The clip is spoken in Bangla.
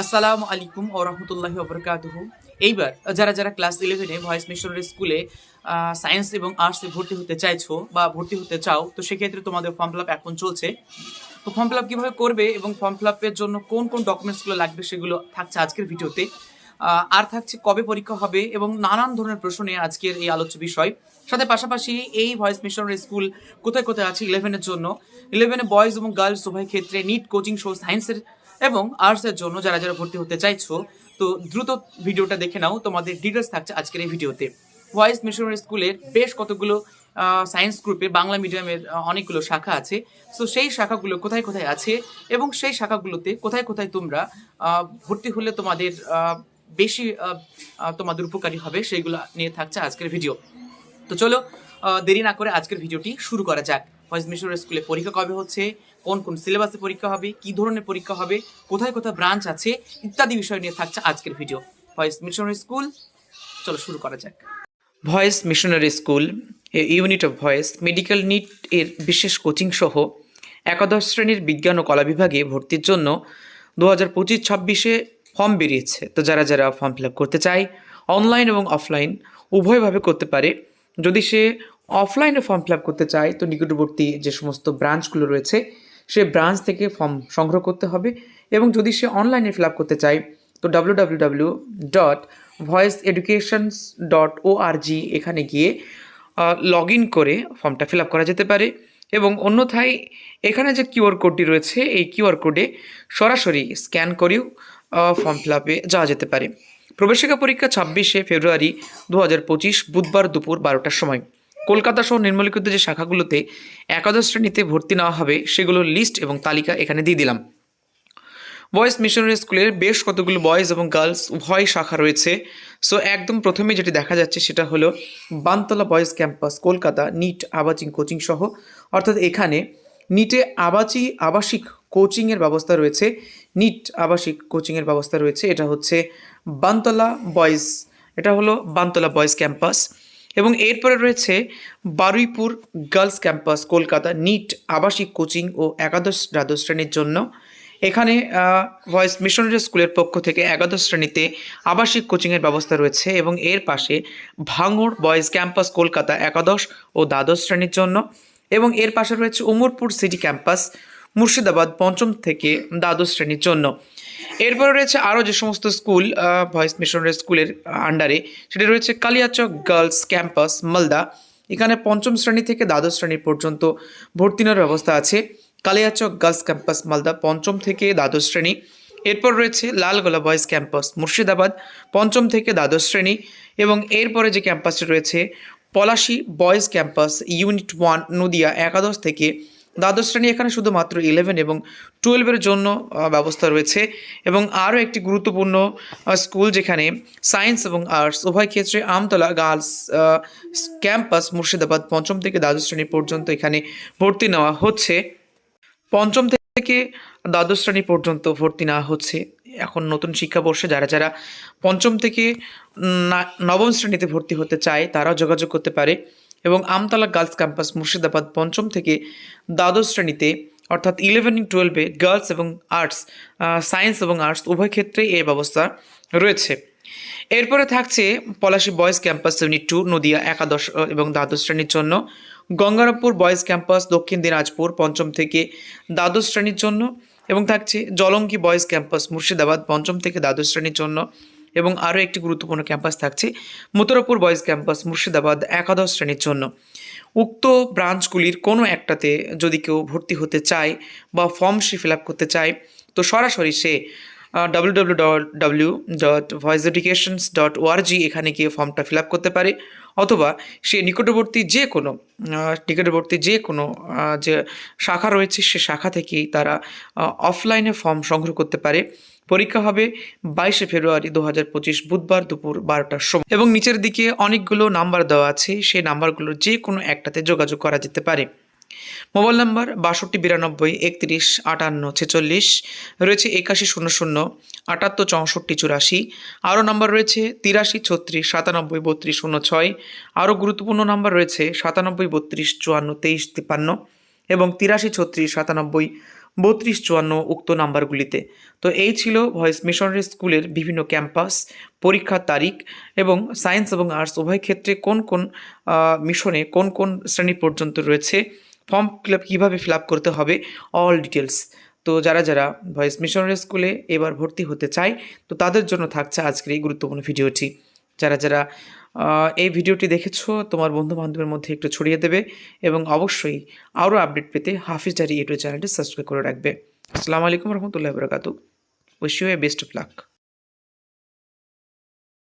আসসালামু আলাইকুম ও রহমতুল্লাহি ওবরকাতুহু এইবার যারা যারা ক্লাস ইলেভেনে ভয়েস মিশনারি স্কুলে সায়েন্স এবং আর্টসে ভর্তি হতে চাইছো বা ভর্তি হতে চাও, তো সেক্ষেত্রে তোমাদের ফর্ম ফিল এখন চলছে। তো ফর্ম ফিল কীভাবে করবে এবং ফর্ম ফিল আপের জন্য কোন কোন ডকুমেন্টসগুলো লাগবে সেগুলো থাকছে আজকের ভিডিওতে। আর থাকছে কবে পরীক্ষা হবে এবং নানান ধরনের প্রশ্ন নিয়ে আজকের এই আলোচ্য বিষয়। সাথে পাশাপাশি এই ভয়েস মিশনারি স্কুল কোথায় কোথায় আছে ইলেভেনের জন্য। ইলেভেনে বয়েজ এবং গার্লস উভয় ক্ষেত্রে নিট কোচিং শো সায়েন্সের এবং আর্টসের জন্য যারা যারা ভর্তি হতে চাইছো, তো দ্রুত ভিডিওটা দেখে নাও। তোমাদের ডিটেলস থাকছে আজকের এই ভিডিওতে। ভয়েস মিশনারি স্কুলের বেশ কতগুলো সায়েন্স গ্রুপে বাংলা মিডিয়ামের অনেকগুলো শাখা আছে। সো সেই শাখাগুলো কোথায় কোথায় আছে এবং সেই শাখাগুলোতে কোথায় কোথায় তোমরা ভর্তি হলে তোমাদের বেশি তোমাদের উপকারী হবে সেইগুলো নিয়ে থাকছে আজকের ভিডিও তো চলো দেরি না করে আজকের ভিডিওটি শুরু করা যাক। ভয়েস মিশনারি স্কুলে পরীক্ষা কবে হচ্ছে? কোন কোন সিলেবাসে পরীক্ষা হবে, কি ধরনের পরীক্ষা হবে, কোথায় কোথায় ব্রাঞ্চ আছে, ইত্যাদি বিষয় নিয়ে থাকছে আজকের ভিডিও ভয়েস মিশনারি স্কুল চলো শুরু করা যাক। Voice missionary school unit of voice medical NEET এর বিশেষ কোচিং সহ একাদশ শ্রেণির বিজ্ঞান ও কলা বিভাগে ভর্তির জন্য দু হাজার পঁচিশ ছাব্বিশে ফর্ম বেরিয়েছে। তো যারা যারা ফর্ম ফিল আপ করতে চায় অনলাইন এবং অফলাইন উভয়ভাবে করতে পারে। যদি সে অফলাইনে ফর্ম ফিল আপ করতে চায়, তো নিকটবর্তী যে সমস্ত ব্রাঞ্চগুলো রয়েছে সে ব্রাঞ্চ থেকে ফর্ম সংগ্রহ করতে হবে এবং যদি সে অনলাইনে ফিল আপ করতে চায়, তো W W dot voice educations dot O R G এখানে গিয়ে লগ ইন করে ফর্মটা ফিল আপ করা যেতে পারে এবং অন্যথায় এখানে যে কিউআর কোডটি রয়েছে, এই কিউআর কোডে সরাসরি স্ক্যান করেও ফর্ম ফিল আপে যাওয়া যেতে পারে। প্রবেশিকা পরীক্ষা ছাব্বিশে ফেব্রুয়ারি দু হাজার পঁচিশ বুধবার দুপুর বারোটার সময়। কলকাতা সহ নিম্নলিখিত যে শাখাগুলোতে একাদশ শ্রেণীতে ভর্তি নেওয়া হবে সেগুলোর লিস্ট এবং তালিকা এখানে দিয়ে দিলাম। বয়েজ মিশনারি স্কুলের বেশ কতগুলো বয়েজ এবং গার্লস উভয় শাখা রয়েছে। সো একদম প্রথমে যেটি দেখা যাচ্ছে, সেটা হলো Bantala boys campus Kolkata NEET আবাচিং coaching সহ। অর্থাৎ এখানে নিটে আবাচি আবাসিক কোচিংয়ের ব্যবস্থা রয়েছে। নিট আবাসিক কোচিংয়ের ব্যবস্থা রয়েছে। এটা হচ্ছে বানতলা বয়েজ এটা হলো বানতলা বয়েজ ক্যাম্পাস এবং এরপরে রয়েছে Baruipur girls campus, Kolkata NEET আবাসিক কোচিং ও একাদশ দ্বাদশ শ্রেণির জন্য। এখানে ভয়েস মিশনারি স্কুলের পক্ষ থেকে একাদশ শ্রেণীতে আবাসিক কোচিংয়ের ব্যবস্থা রয়েছে এবং এর পাশে ভাঙড় বয়েজ ক্যাম্পাস কলকাতা একাদশ ও দ্বাদশ শ্রেণির জন্য এবং এর পাশে রয়েছে উমরপুর সিটি ক্যাম্পাস মুর্শিদাবাদ পঞ্চম থেকে দ্বাদশ শ্রেণির জন্য। এরপরে রয়েছে আরও যে সমস্ত স্কুল ভয়েস মিশনারি স্কুলের আন্ডারে সেটি রয়েছে কালিয়াচক গার্লস ক্যাম্পাস মালদা। এখানে পঞ্চম শ্রেণি থেকে দ্বাদশ শ্রেণি পর্যন্ত ভর্তি নেওয়ার ব্যবস্থা আছে। কালিয়াচক গার্লস ক্যাম্পাস মালদা, পঞ্চম থেকে দ্বাদশ শ্রেণি। এরপর রয়েছে লালগোলা বয়েজ ক্যাম্পাস মুর্শিদাবাদ, পঞ্চম থেকে দ্বাদশ শ্রেণি। এবং এরপরে যে ক্যাম্পাসটি রয়েছে, Palashi boys campus unit one Nadia, একাদশ থেকে দ্বাদশ শ্রেণি এখানে শুধুমাত্র ইলেভেন এবং টুয়েলভের জন্য ব্যবস্থা রয়েছে। এবং আরও একটি গুরুত্বপূর্ণ স্কুল যেখানে সায়েন্স এবং আর্টস, উভয় ক্ষেত্রে আমতলা গার্লস ক্যাম্পাস মুর্শিদাবাদ পঞ্চম থেকে দ্বাদশ শ্রেণি পর্যন্ত এখানে ভর্তি নেওয়া হচ্ছে। পঞ্চম থেকে দ্বাদশ শ্রেণি পর্যন্ত ভর্তি নেওয়া হচ্ছে। এখন নতুন শিক্ষাবর্ষে যারা যারা পঞ্চম থেকে নবম শ্রেণীতে ভর্তি হতে চায়, তারাও যোগাযোগ করতে পারে। এবং আমতলা গার্লস ক্যাম্পাস মুর্শিদাবাদ পঞ্চম থেকে দ্বাদশ শ্রেণীতে, অর্থাৎ ইলেভেন টুয়েলভে গার্লস এবং আর্টস সায়েন্স এবং আর্টস উভয় ক্ষেত্রেই এই ব্যবস্থা রয়েছে। এরপরে থাকছে Palashi boys campus unit two Nadia একাদশ এবং দ্বাদশ শ্রেণির জন্য। গঙ্গারামপুর বয়েজ ক্যাম্পাস দক্ষিণ দিনাজপুর পঞ্চম থেকে দ্বাদশ শ্রেণির জন্য। এবং থাকছে জলঙ্গি বয়েজ ক্যাম্পাস মুর্শিদাবাদ পঞ্চম থেকে দ্বাদশ শ্রেণির জন্য। এবং আরও একটি গুরুত্বপূর্ণ ক্যাম্পাস থাকছে মথুরাপুর বয়েজ ক্যাম্পাস মুর্শিদাবাদ একাদশ শ্রেণির জন্য। উক্ত ব্রাঞ্চগুলির কোনো একটাতে যদি কেউ ভর্তি হতে চায় বা ফর্ম সে ফিল আপ করতে চায়, তো সরাসরি সে W dot W dot dot এখানে গিয়ে ফর্মটা ফিল আপ করতে পারে। অথবা সে নিকটবর্তী যে কোনো নিকটবর্তী যে কোনো যে শাখা রয়েছে, সে শাখা থেকেই তারা অফলাইনে ফর্ম সংগ্রহ করতে পারে। পরীক্ষা হবে বাইশে ফেব্রুয়ারি দু হাজার পঁচিশ বুধবার দুপুর বারোটার সময়। এবং নিচের দিকে অনেকগুলো নাম্বার দেওয়া আছে। সেই নাম্বারগুলো যে কোনো একটাতে যোগাযোগ করা যেতে পারে। মোবাইল নাম্বার বাষট্টি, বিরানব্বই, একত্রিশ, আটান্ন, ছেচল্লিশ, রয়েছে একাশি, শূন্য শূন্য, আটাত্তর, চৌষট্টি, চুরাশি। আরও নাম্বার রয়েছে তিরাশি, ছত্রিশ, সাতানব্বই, বত্রিশ, শূন্য, ছয়। আরও গুরুত্বপূর্ণ নাম্বার রয়েছে সাতানব্বই, বত্রিশ, চুয়ান্ন, তেইশ, তিপ্পান্ন এবং তিরাশি, ছত্রিশ, সাতানব্বই, বত্রিশ, চুয়ান্ন উক্ত নাম্বারগুলিতে। তো এই ছিল ভয়েস মিশনারি স্কুলের বিভিন্ন ক্যাম্পাস, পরীক্ষার তারিখ এবং সায়েন্স এবং আর্টস উভয় ক্ষেত্রে কোন কোন মিশনে কোন কোন শ্রেণি পর্যন্ত রয়েছে। ফর্ম ফিল আপ কীভাবে ফিল আপ করতে হবে অল ডিটেলস তো যারা যারা ভয়েস মিশনারি স্কুলে এবার ভর্তি হতে চায়, তো তাদের জন্য থাকছে আজকের এই গুরুত্বপূর্ণ ভিডিওটি। যারা যারা এই ভিডিওটি দেখেছ, তোমার বন্ধু বান্ধবের মধ্যে একটু ছড়িয়ে দেবে এবং অবশ্যই আরও আপডেট পেতে হাফিজ ডারি ইউটিউব চ্যানেলটি সাবস্ক্রাইব করে রাখবে। আসসালামু আলাইকুম রহমতুল্লাহ বরকাতু wish you a best of luck